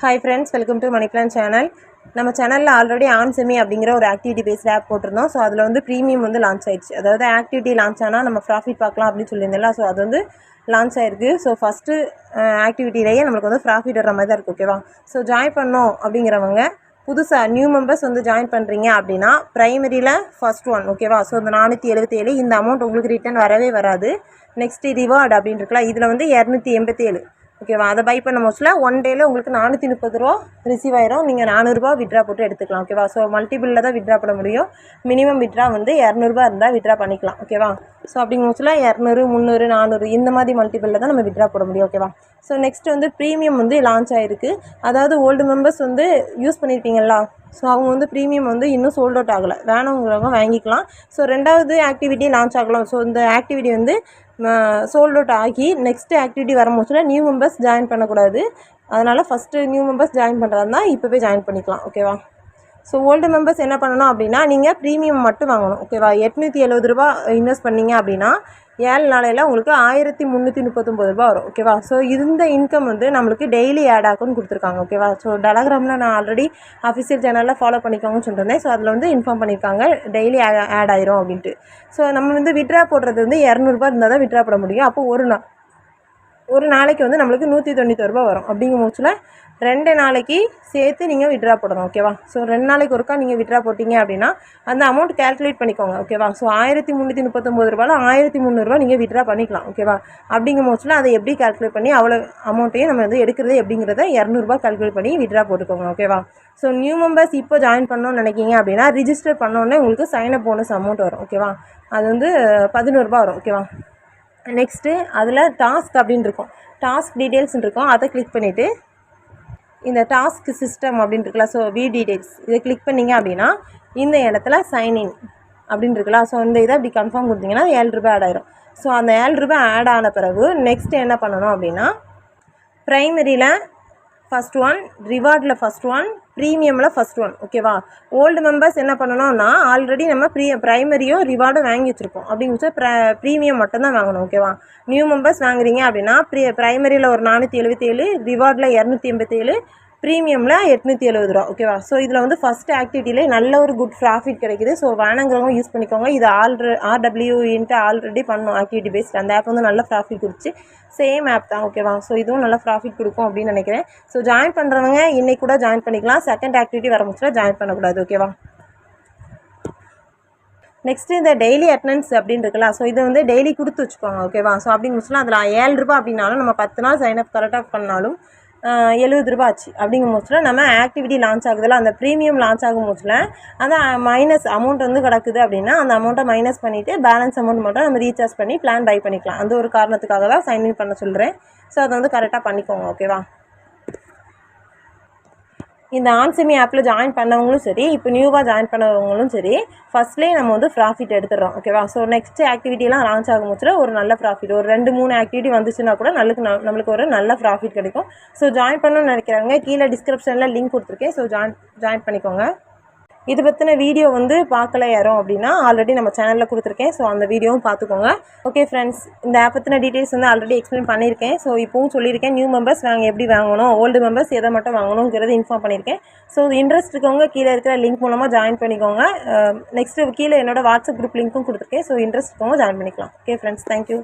Hi friends welcome to money plan channel நம்ம சேனலில் already on semi அப்படிங்கிற ஒரு ஆக்டிவிட்டி பேஸ்ட் ஆப் போட்டிருந்தோம். ஸோ அதில் வந்து ப்ரீமியம் வந்து லான்ச் ஆயிடுச்சு. அதாவது ஆக்டிவிட்டி லான்ச் ஆனால் நம்ம ப்ராஃபிட் பார்க்கலாம் அப்படின்னு சொல்லியிருந்தேன்ல. ஸோ அது வந்து லான்ச் ஆயிருக்கு. ஸோ ஃபஸ்ட்டு ஆக்டிவிட்டிலேயே நம்மளுக்கு வந்து ப்ராஃபிட் வர மாதிரி தான் இருக்குது ஓகேவா ஸோ ஜாயின் பண்ணோம் அப்படிங்கிறவங்க புதுசாக நியூ மெம்பர்ஸ் வந்து ஜாயின் பண்ணுறீங்க அப்படின்னா ப்ரைமரியில் ஃபஸ்ட் ஒன் ஓகேவா ஸோ இந்த நானூற்றி எழுபத்தேழு இந்த அமௌண்ட் உங்களுக்கு ரிட்டர்ன் வரவே வராது. நெக்ஸ்ட்டு ரிவார்டு அப்படின்னு இருக்கலாம். இதில் வந்து இரநூத்தி எண்பத்தேழு ஓகேவா அதை பை பண்ண மோஸ்ட்டில் ஒன் டேயில் உங்களுக்கு நானூற்றி முப்பது ரூபா ரிசீவ் ஆயிரும். நீங்கள் நானூறுபா விட்ரா போட்டு எடுத்துக்கலாம். ஓகேவா ஸோ மல்டிபிளில் தான் விட்ரா பண்ண முடியும். மினிமம் விட்ரா வந்து இரநூறுபா இருந்தால் விட்ரா பண்ணிக்கலாம். ஓகேவா ஸோ அப்படிங்கிற மோஸ்ட்டில் இரநூறு முந்நூறு நானூறு இந்த மாதிரி மல்டிபிளில் தான் நம்ம விட்ரா போட முடியும். ஓகேவா ஸோ நெக்ஸ்ட் வந்து ப்ரீமியம் வந்து லான்ச் ஆகிருக்கு அதாவது ஓல்டு மெம்பர்ஸ் வந்து யூஸ் பண்ணியிருப்பீங்களா ஸோ அவங்க வந்து ப்ரீமியம் வந்து இன்னும் சோல்ட் அவுட் ஆகலை. வேணுங்கிறவங்க வாங்கிக்கலாம். ஸோ ரெண்டாவது ஆக்டிவிட்டி லான்ச் ஆகலாம். ஸோ இந்த ஆக்டிவிட்டி வந்து சோல்ட் அவுட் ஆகி நெக்ஸ்ட் ஆக்டிவிட்டி வரும்போது நியூ மெம்பர்ஸ் ஜாயின் பண்ணக்கூடாது. அதனால் ஃபஸ்ட்டு நியூ மெம்பர்ஸ் ஜாயின் பண்ணுறதா இப்போவே ஜாயின் பண்ணிக்கலாம். ஓகேவா ஸோ ஓல்டு மெம்பர்ஸ் என்ன பண்ணணும் அப்படின்னா நீங்கள் ப்ரீமியம் மட்டும் வாங்கணும். ஓகேவா எட்நூற்றி எழுபது ரூபா இன்வெஸ்ட் பண்ணீங்க அப்படின்னா ஏழு நாளையில் உங்களுக்கு ஆயிரத்தி முந்நூற்றி முப்பத்தொம்பது ரூபா வரும் ஓகேவா ஸோ இந்த இன்கம் வந்து நம்மளுக்கு டெய்லி ஆட் ஆகும்னு கொடுத்துருக்காங்க ஓகேவா ஸோ டெலகிராமில் நான் ஆல்ரெடி அஃபிஷியல் சேனலில் ஃபாலோ பண்ணிக்கோங்கன்னு சொல்லியிருந்தேன் ஸோ அதில் வந்து இன்ஃபார்ம் பண்ணியிருக்காங்க டெய்லி ஆட் ஆயிரும் அப்படின்ட்டு. ஸோ நம்ம வந்து விட்ரா போடுறது வந்து இரநூறுபா இருந்தால் தான் விட்ரா போட முடியும். அப்போ ஒரு நாள் ஒரு நாளைக்கு வந்து நம்மளுக்கு நூற்றி தொண்ணூத்தொரு ரூபா வரும். அப்படிங்கும் போச்சில் ரெண்டு நாளைக்கு சேர்த்து நீங்கள் விட்ரா போடணும் ஓகேவா ஸோ ரெண்டு நாளைக்கு ஒருக்கா நீங்கள் விட்ரா போட்டிங்க அப்படின்னா அந்த அமௌண்ட் கேல்குலேட் பண்ணிக்கோங்க ஓகேவா ஸோ ஆயிரத்தி முந்நூற்றி முப்பத்தொம்பது ரூபாயில் ஆயிரத்தி முந்நூறுரூவா நீங்கள் விட்ரா பண்ணிக்கலாம் ஓகேவா அப்படிங்கும் போச்சில் அதை எப்படி கால்குலேட் பண்ணி அவ்வளோ அமௌண்ட்டையும் நம்ம வந்து எடுக்கிறது எப்படிங்கிறத இரநூறுபா கால்குலேட் பண்ணி விட்ரா போட்டுக்கோங்க ஓகேவா ஸோ நியூ மெம்பர்ஸ் இப்போ ஜாயின் பண்ணணும்னு நினைக்கிங்க அப்படின்னா ரிஜிஸ்டர் பண்ணோன்னே உங்களுக்கு சைன் அப் போனஸ் அமௌண்ட் வரும் ஓகேவா அது வந்து பதினோருபா வரும் ஓகேவா நெக்ஸ்ட்டு அதில் டாஸ்க் அப்படின்னு இருக்கும் டாஸ்க் டீட்டெயில்ஸ்னு இருக்கும் அதை கிளிக் பண்ணிவிட்டு இந்த டாஸ்க் சிஸ்டம் அப்படின்னு இருக்குல்ல ஸோ வி டீட்டெயில்ஸ் இதை கிளிக் பண்ணிங்க அப்படின்னா இந்த இடத்துல சைன்இன் அப்படின்னு இருக்குல்ல ஸோ இந்த இதை அப்படி கன்ஃபார்ம் கொடுத்தீங்கன்னா ஏழு ரூபாய் ஆட் ஆயிரும். ஸோ அந்த ஏழு ரூபாய் ஆட் ஆன பிறகு நெக்ஸ்ட் என்ன பண்ணணும் அப்படின்னா ப்ரைமரியில் ஃபஸ்ட் ஒன் ரிவார்டில் ஃபஸ்ட் ஒன் ப்ரீமியமில் ஃபஸ்ட் ஒன் ஓகேவா ஓல்டு மெம்பர்ஸ் என்ன பண்ணணும்னா ஆல்ரெடி நம்ம ப்ரீ ப்ரைமரியும் ரிவார்டும் வாங்கி வச்சுருப்போம். அப்படிங்கிற ப்ர ப்ரீமியம் மட்டும்தான் வாங்கணும் ஓகேவா நியூ மெம்பர்ஸ் வாங்குறீங்க அப்படின்னா ப்ரீ ப்ரைமரியில் ஒரு நானூற்றி எழுபத்தேழு ரிவார்டில் இரநூத்தி எண்பத்தேழு ப்ரீமியமில் எட்நூற்றி எழுபது ரூபா ஓகேவா ஸோ இதில் வந்து ஃபஸ்ட் ஆக்டிவிட்டியிலே நல்ல ஒரு குட் ப்ராஃபிட் கிடைக்குது. ஸோ வேணுங்கிறவங்க யூஸ் பண்ணிக்கோங்க. இது ஆல்ரெ ஆர்டபிள்யூன்ட்டு ஆல்ரெடி பண்ணோம் ஆக்டிவிட்டி பேஸ்ட் அந்த ஆப் வந்து நல்ல ப்ராஃபிட் கொடுத்து சேம் ஆப் தான் ஓகேவா ஸோ இதுவும் நல்ல ப்ராஃபிட் கொடுக்கும் அப்படின்னு நினைக்கிறேன். ஸோ ஜாயின் பண்ணுறவங்க இன்னைக்கு கூட ஜாயின் பண்ணிக்கலாம். செகண்ட் ஆக்டிவிட்டி வர முடிச்சுல ஜாயின் பண்ணக்கூடாது ஓகேவா நெக்ஸ்ட்டு இந்த டெய்லி அட்டனன்ஸ் அப்படின்னு இருக்குல்ல ஸோ இதை வந்து டெய்லி கொடுத்து வச்சுக்கோங்க ஓகேவா ஸோ அப்படின்னு முடிச்சுலாம் அதில் ஏழு ரூபா அப்படின்னாலும் நம்ம பத்து நாள் சைன் அப் கரெக்டாக பண்ணாலும் எழுபது ரூபா ஆச்சு. அப்படிங்கும் போச்சில் நம்ம ஆக்டிவிட்டி லான்ச் ஆகுதுல அந்த ப்ரீமியம் லான்ச் ஆகும் போச்சில் அந்த மைனஸ் அமௌண்ட் வந்து கிடக்குது அப்படின்னா அந்த அமௌண்ட்டை மைனஸ் பண்ணிவிட்டு பேலன்ஸ் அமௌண்ட் மட்டும் நம்ம ரீசார்ஜ் பண்ணி பிளான் பை பண்ணிக்கலாம். அந்த ஒரு காரணத்துக்காக தான் சைன்இன் பண்ண சொல்கிறேன் ஸோ அதை வந்து கரெக்டாக பண்ணிக்கோங்க ஓகேவா இந்த ஆன்செமி ஆப்பில் ஜாயின் பண்ணவங்களும் சரி இப்போ நியூவாக ஜாயின் பண்ணவங்களும் சரி ஃபஸ்ட்லேயே நம்ம வந்து ப்ராஃபிட் எடுத்துடுறோம் ஓகேவா ஸோ நெக்ஸ்ட் ஆக்டிவிட்டிலாம் லான்ச் ஆகும் போச்சுல ஒரு நல்ல ப்ராஃபிட் ஒரு ரெண்டு மூணு ஆக்டிவிட்டி வந்துச்சுன்னா கூட நல்லுக்கு நம்மளுக்கு ஒரு நல்ல ப்ராஃபிட் கிடைக்கும். ஸோ ஜாயின் பண்ணணும்னு நினைக்கிறவங்க கீழே டிஸ்கிரிப்ஷனில் லிங்க் கொடுத்துருக்கேன். ஸோ ஜாயின் ஜாயின் பண்ணிக்கோங்க. இது பற்றின வீடியோ வந்து பார்க்கல யாரும் அப்படின்னா ஆல்ரெடி நம்ம சேனலில் கொடுத்துருக்கேன். ஸோ அந்த வீடியோவும் பார்த்துக்கோங்க. ஓகே ஃப்ரெண்ட்ஸ் இந்த ஆப் பற்றின டீட்டெயில்ஸ் வந்து ஆல்ரெடி எக்ஸ்பிளைன் பண்ணியிருக்கேன். ஸோ இப்போவும் சொல்லியிருக்கேன். நியூ மெம்பர்ஸ் வாங்க எப்படி வாங்கணும்? ஓல்டு மெம்பர்ஸ் எதை மட்டும் வாங்கணுங்கிறது இன்ஃபார்ம் பண்ணியிருக்கேன். ஸோ இன்ட்ரெஸ்ட் இருக்கவங்க கீழே இருக்கிற லிங்க் மூலமாக ஜாயின் பண்ணிக்கோங்க. Uh, நெக்ஸ்ட்டு கீழே என்னோட வாட்ஸ்அப் குரூப் லிங்க்கும் கொடுத்துருக்கேன். ஸோ இன்ட்ரெஸ்ட் இருக்கவங்க ஜாயின் பண்ணிக்கலாம். Okay friends thank you